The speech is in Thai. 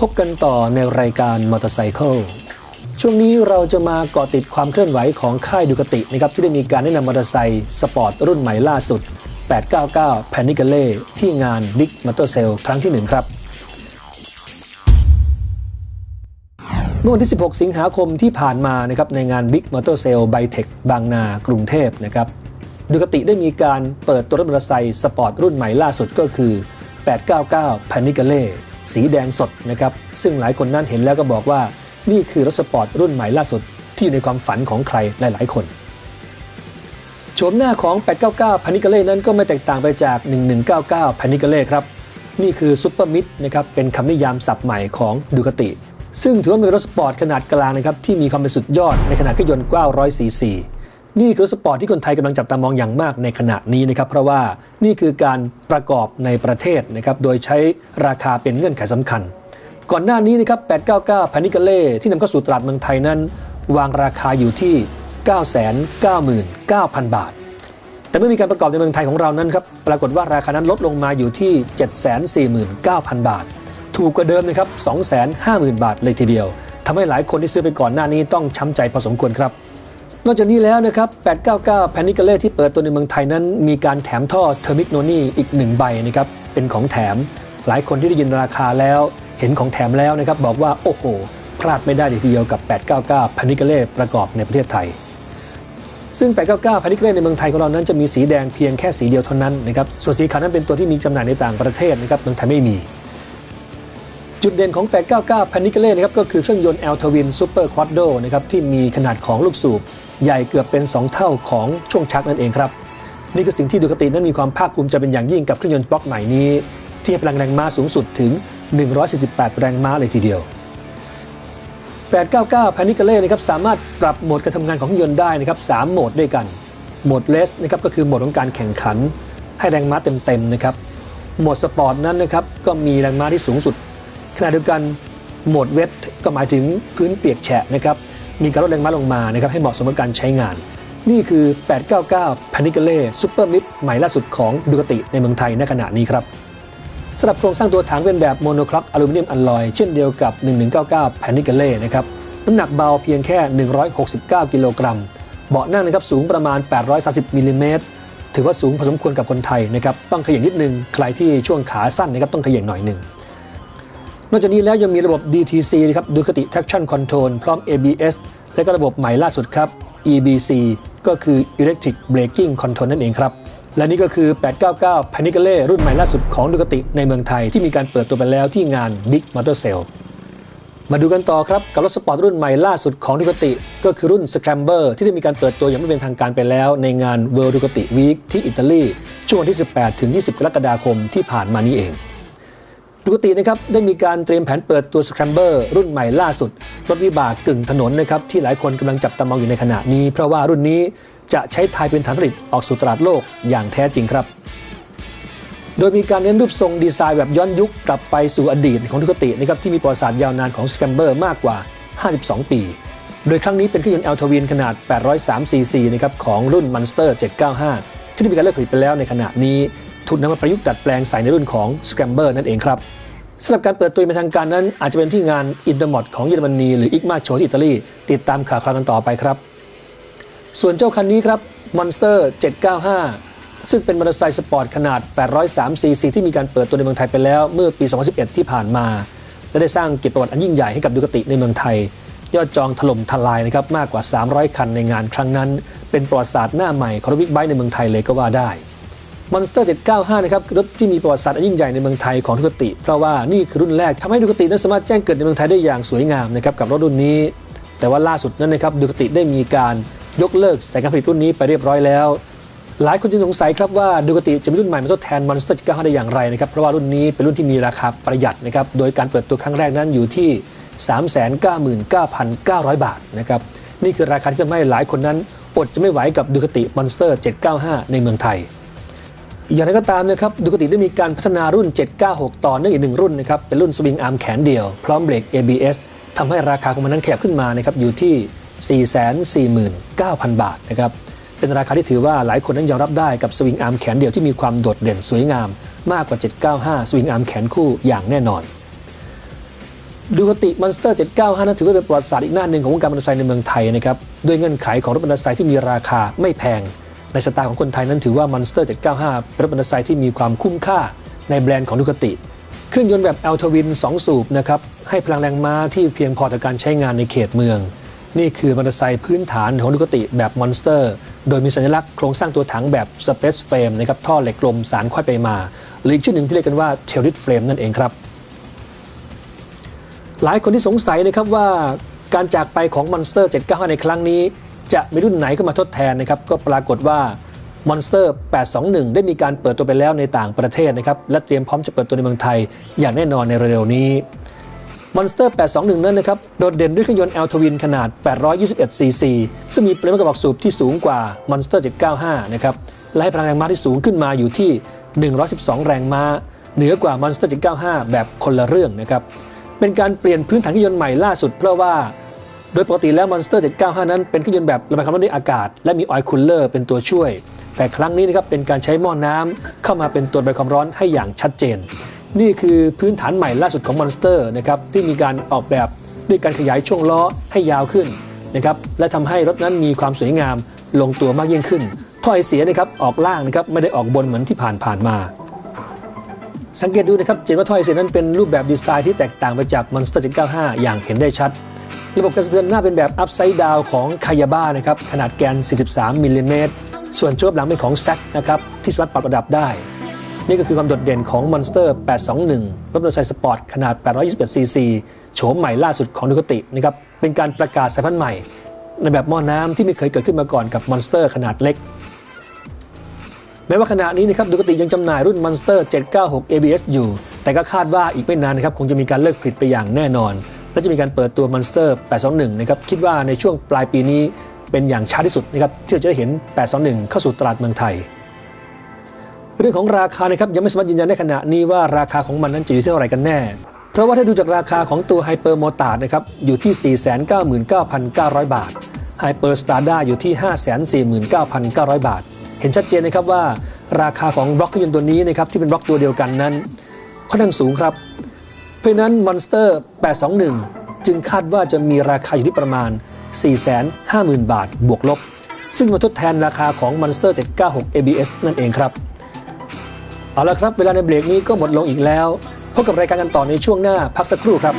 พบกันต่อในรายการมอเตอร์ไซค์ช่วงนี้เราจะมาเกาะติดความเคลื่อนไหวของค่ายดูกตินะครับที่ได้มีการแนะนำมอเตอร์ไซค์สปอร์ตรุ่นใหม่ล่าสุด 899 p a n i c a l e ที่งาน Big Motor Sale ครั้งที่ 1 ครับ เมื่อวันที่ 16 สิงหาคมที่ผ่านมานะครับในงาน Big Motor Sale b y t e c h บางนากรุงเทพนะครับดูกติได้มีการเปิดตัวรถมอเตอร์ไซค์สปอร์ตรุ่นใหม่ล่าสุดก็คือ 899 p a n i c a l e สีแดงสดนะครับ ซึ่งหลายคนนั้นเห็นแล้วก็บอกว่า นี่คือรถสปอร์ตรุ่นใหม่ล่าสุดที่อยู่ในความฝันของใครหลาย ๆ คนโฉมหน้าของ 899 p a n i c a l e นั้นก็ไม่แตกต่างไปจาก 1199 p a n i c a l e ครับ นี่คือซุปเปอร์มิดนะครับ เป็นคำนิยามศัพท์ใหม่ของดูกติ ซึ่งถือว่าเป็นรถสปอร์ตขนาดกลางนะครับ ที่มีความเป็นสุดยอดในขนาดเครื่องยนต์900ซีซี นี่คือสปอร์ตที่คนไทยกำลังจับตามองอย่างมากในขณะนี้นะครับ เพราะว่านี่คือการประกอบในประเทศนะครับโดยใช้ราคาเป็นเงื่อนไขสำคัญ ก่อนหน้านี้นะครับ 899พานิกาเล่ที่นำเข้าสู่ตลาดเมืองไทยนั้น วางราคาอยู่ที่ 999,000 บาท แต่เมื่อมีการประกอบในเมืองไทยของเรานั้นครับปรากฏว่าราคานั้นลดลงมาอยู่ที่ 749,000 บาท ถูกกว่าเดิมนะครับ250,000 บาทเลยทีเดียวทำให้หลายคนที่ซื้อไปก่อนหน้านี้ต้องช้ำใจพอสมควรครับ นอกจากนี้แล้วนะครับ 899 p a n i c a l e ที่เปิดตัวในเมืองไทยนั้น มีการแถมท่อเทอร์มิกโนนี่อีกหนึ่งใบนะครับเป็นของแถม หลายคนที่ได้ยินราคาแล้ว เห็นของแถมแล้วนะครับบอกว่าโอ้โห พลาดไม่ได้เลยทีเดียวกับ 899 p a n i c a l e ประกอบในประเทศไทย ซึ่ง 899 p a n i c a l e ในเมืองไทยของเรานั้นจะมีสีแดงเพียงแค่สีเดียวเท่านั้นนะครับส่วนสีขาวนั้นเป็นตัวที่มีจำหน่ายในต่างประเทศนะครับเมืองไทยไม่มี จุดเด่นของ 899 p a n i c a l e นะครับก็คือเครื่องยนต์ L Twin Super Quattro นะครับที่มีขนาดของลูกสูบ ใหญ่เกือบเป็น 2 เท่าของช่วงชักนั่นเองครับ นี่คือสิ่งที่ดูคตินั้นมีความภาคภูมิใจเป็นอย่างยิ่งกับเครื่องยนต์บล็อกใหม่นี้ที่พลังแรงม้าสูงสุดถึง 148 แรงม้าเลยทีเดียว 899 p a n i c a l e นะครับสามารถปรับโหมดการทำงานของเครื่องยนต์ได้นะครับ3โหมดด้วยกันโหมดเลสนะครับก็คือโหมดของการแข่งขัน ให้แรงม้าเต็มๆนะครับโหมดสปอร์ตนั้นนะครับก็มีแรงม้าที่สูงสุด ขณะเดียวกันโหมดเวทก็หมายถึงพื้นเปียกแฉะนะครับมีการลดแรงม้าลงมานะครับให้เหมาะสมกับการใช้งาน นี่คือ 899 p a n i c a l e Super Mid ใหม่ล่าสุดของดูกติในเมืองไทยในขณะนี้ครับสำหรับโครงสร้างตัวถังเป็นแบบโมโนคล็อกอลูมิเนียมอลลอยเช่นเดียวกับ 1199 p a n i c a l e นะครับน้ำหนักเบาเพียงแค่ 169 กิโลกรัม เบาะนั่งนะครับสูงประมาณ 830มิลลิเมตรถือว่าสูงพอสมควรกับคนไทยนะครับต้องขย่งนิดนึงใครที่ช่วงขาสั้นนะครับต้องขย่งหน่อยหนึ่ง นอกจากนี้แล้วยังมีระบบ DTC นะครับดูคติ Traction Control พร้อม ABS และก็ระบบใหม่ล่าสุดครับ EBC ก็คือ Electric Braking Control นั่นเองครับ และนี่ก็คือ 899 p a n i c a l e รุ่นใหม่ล่าสุดของดูคติในเมืองไทยที่มีการเปิดตัวไปแล้วที่งาน Big Motor Sale มาดูกันต่อครับ กับรถสปอร์ตรุ่นใหม่ล่าสุดของดูคติ ก็คือรุ่น Scrambler ที่ได้มีการเปิดตัวอย่างไม่เป็นทางการไปแล้วในงาน World Ducati Week ที่อิตาลีช่วงวันที่ 18 ถึง 20 กรกฎาคมที่ผ่านมานี้เอง ปกตินะครับได้มีการเตรียมแผนเปิดตัว Scrambler รุ่นใหม่ล่าสุด รถวิบากกึ่งถนนนะครับที่หลายคนกำลังจับตามองอยู่ในขณะนี้ เพราะว่ารุ่นนี้จะใช้ไทยเป็นฐานผลิตออกสู่ตลาดโลกอย่างแท้จริงครับ โดยมีการเน้นรูปทรงดีไซน์แบบย้อนยุคกลับไปสู่อดีตของทุกตินะครับที่มีประวัติศาสตร์ยาวนานของ Scrambler มากกว่า 52 ปี โดยครั้งนี้เป็นเครื่องยนต์ L Twin ขนาด 803 cc นะครับของรุ่น Monster 795 ที่ได้มีการเลิกผลิตไปแล้วในขณะนี้ถูกนำมาประยุกต์ดัดแปลงใส่ในรุ่นของ Scrambler นั่นเองครับ สำหรับการเปิดตัวเป็นทางการนั้น อาจจะเป็นที่งาน Intermod ของเยอรมนีหรือ ICMA Show ที่อิตาลี ติดตามข่าวคราวกันต่อไปครับ ส่วนเจ้าคันนี้ครับ Monster 795 ซึ่งเป็นมอเตอร์ไซค์สปอร์ตขนาด 803 cc ที่มีการเปิดตัวในเมืองไทยไปแล้วเมื่อปี 2011 ที่ผ่านมา และได้สร้างเกียรติประวัติอันยิ่งใหญ่ให้กับดูกติในเมืองไทย ยอดจองถล่มทลายนะครับมากกว่า 300 คันในงานครั้งนั้น เป็นประวัติศาสตร์หน้าใหม่ของรถบิ๊กไบค์ในเมืองไทยเลยก็ว่าได้ Monster 795 นะครับรถที่มีประวัติศาสตร์ยิ่งใหญ่ในเมืองไทยของดูกติ เพราะว่านี่คือรุ่นแรกทำให้ดูกตินั้นสามารถแจ้งเกิดในเมืองไทยได้อย่างสวยงามนะครับกับรถรุ่นนี้ แต่ว่าล่าสุดนั้นนะครับดูกติได้มีการยกเลิกสายการผลิตรุ่นนี้ไปเรียบร้อยแล้ว หลายคนจึงสงสัยครับว่าดูกติจะมีรุ่นใหม่มาทดแทน Monster 795 ได้อย่างไรนะครับเพราะว่ารุ่นนี้เป็นรุ่นที่มีราคาประหยัดนะครับโดยการเปิดตัวครั้งแรกนั้นอยู่ที่ 399,900 บาทนะครับนี่คือราคาที่ทำให้หลายคนนั้นอดจะไม่ไหวกับดูกติ Monster 795 ในเมืองไทย อย่างไรก็ตามนะครับดูกติได้มีการพัฒนารุ่น 796 ต่อเนื่องอีกหนึ่งรุ่นนะครับเป็นรุ่นสวิงอาร์มแขนเดียว พร้อมเบรก ABS ทำให้ราคาของมันนั้นขยับขึ้นมานะครับอยู่ที่ 449,000 บาทนะครับเป็นราคาที่ถือว่าหลายคนนั้นยอมรับได้กับสวิงอาร์มแขนเดียวที่มีความโดดเด่นสวยงาม มากกว่า 795 สวิงอาร์มแขนคู่อย่างแน่นอนดูกติมอนสเตอร์ 795 นั้นถือว่าเป็นประวัติศาสตร์อีกหน้าหนึ่งของวงการมอเตอร์ไซค์ในเมืองไทยนะครับด้วยเงื่อนไขของรถมอเตอร์ไซค์ที่มีราคาไม่แพง ในสไตล์ของคนไทยนั้นถือว่ามอนสเตอร์795เป็นรถมอเตอร์ไซค์ที่มีความคุ้มค่าในแบรนด์ของดูกติ เครื่องยนต์แบบแอลทวิน 2 สูบนะครับให้พลังแรงม้าที่เพียงพอต่อการใช้งานในเขตเมือง นี่คือมอเตอร์ไซค์พื้นฐานของดูกติแบบมอนสเตอร์ โดยมีสัญลักษณ์โครงสร้างตัวถังแบบ Space Frame นะครับท่อเหล็กกลมสารควายไปมาหรืออีกชื่อหนึ่งที่เรียกกันว่า t a i l i t Frame นั่นเองครับหลายคนที่สงสัยนะครับว่าการจากไปของ Monster 795ในครั้งนี้ จะมีรุ่นไหนเข้ามาทดแทนนะครับก็ปรากฏว่า Monster 821 ได้มีการเปิดตัวไปแล้วในต่างประเทศนะครับและเตรียมพร้อมจะเปิดตัวในเมืองไทย อย่างแน่นอนในเร็วๆนี้ Monster 821 นั้นนะครับโดดเด่นด้วยเครื่องยนต์ L Twin ขนาด 821 cc ซึ่งมีปริมาณกระบอกสูบที่สูงกว่า Monster 795 นะครับและให้พลังแรงม้าที่สูงขึ้นมาอยู่ที่ 112 แรงม้า เหนือกว่า Monster 795 แบบคนละเรื่องนะครับเป็นการเปลี่ยนพื้นฐานเครื่องยนต์ใหม่ล่าสุดเพราะว่า โดยปกติแล้ว Monster 795 นั้นเป็นเครื่องยนต์แบบระบายความร้อนด้วยอากาศ และมีออยล์คูลเลอร์เป็นตัวช่วย แต่ครั้งนี้นะครับเป็นการใช้หม้อน้ำเข้ามาเป็นตัวระบายความร้อนให้อย่างชัดเจน นี่คือพื้นฐานใหม่ล่าสุดของ Monster นะครับที่มีการออกแบบด้วยการขยายช่วงล้อให้ยาวขึ้นนะครับและทำให้รถนั้นมีความสวยงามลงตัวมากยิ่งขึ้นถ้อยเสียนะครับออกล่างนะครับไม่ได้ออกบนเหมือนที่ผ่านผ่านๆมา สังเกตดูนะครับเจนว่าถ้อยเสียนั้นเป็นรูปแบบดีไซน์ที่แตกต่างไปจาก Monster 795 อย่างเห็นได้ชัด ระบบการสะเทือนหน้าเป็นแบบ Upside Down ของคายาบ้านะครับขนาดแกน 43มิลลิเมตรส่วนโชคหลังเป็นของ z ซนะครับที่สามารถปรับระดับได้ นี่ก็คือความโดดเด่นของ Monster 821 รถมอเตอร์ไซค์สปอร์ตขนาด 821ซีซีโฉมใหม่ล่าสุดของดูคตินะครับเป็นการประกาศสายพันธุ์ใหม่ ในแบบหม้อน้ำที่ไม่เคยเกิดขึ้นมาก่อนกับ Monster ขนาดเล็กแม้ว่าขณะนี้นะครับดูกติยังจำหน่ายรุ่น Monster 796 ABS อยู่ แต่ก็คาดว่าอีกไม่นานนะครับคงจะมีการเลิกผลิตไปอย่างแน่นอน และจะมีการเปิดตัว Monster 821 นะครับ คิดว่าในช่วงปลายปีนี้เป็นอย่างช้าที่สุดนะครับที่เราจะได้เห็น 821 เข้าสู่ตลาดเมืองไทย เรื่องของราคานะครับยังไม่สามารถยืนยันได้ขณะนี้ว่าราคาของมันนั้นจะอยู่ที่เท่าไหร่กันแน่ เพราะว่าถ้าดูจากราคาของตัว Hyper m o t a r นะครับอยู่ที่ 499,900 บาท Hyper Strada อยู่ที่ 549,900 บาท เห็นชัดเจนนะครับว่า ราคาของบล็อกเครื่องยนต์ตัวนี้นะครับที่เป็นบล็อกตัวเดียวกันนั้นค่อนข้างสูงครับ ราะนั้นมอนสเตอร์ 821 จึงคาดว่าจะมีราคาอยู่ที่ประมาณ 450,000 บาทบวกลบ ซึ่งมาทดแทนราคาของ Monster 796 ABS นั่นเองครับ เอาละครับ เวลาในเบรกนี้ก็หมดลงอีกแล้ว พบกับรายการกันต่อในช่วงหน้าพักสักครู่ครับ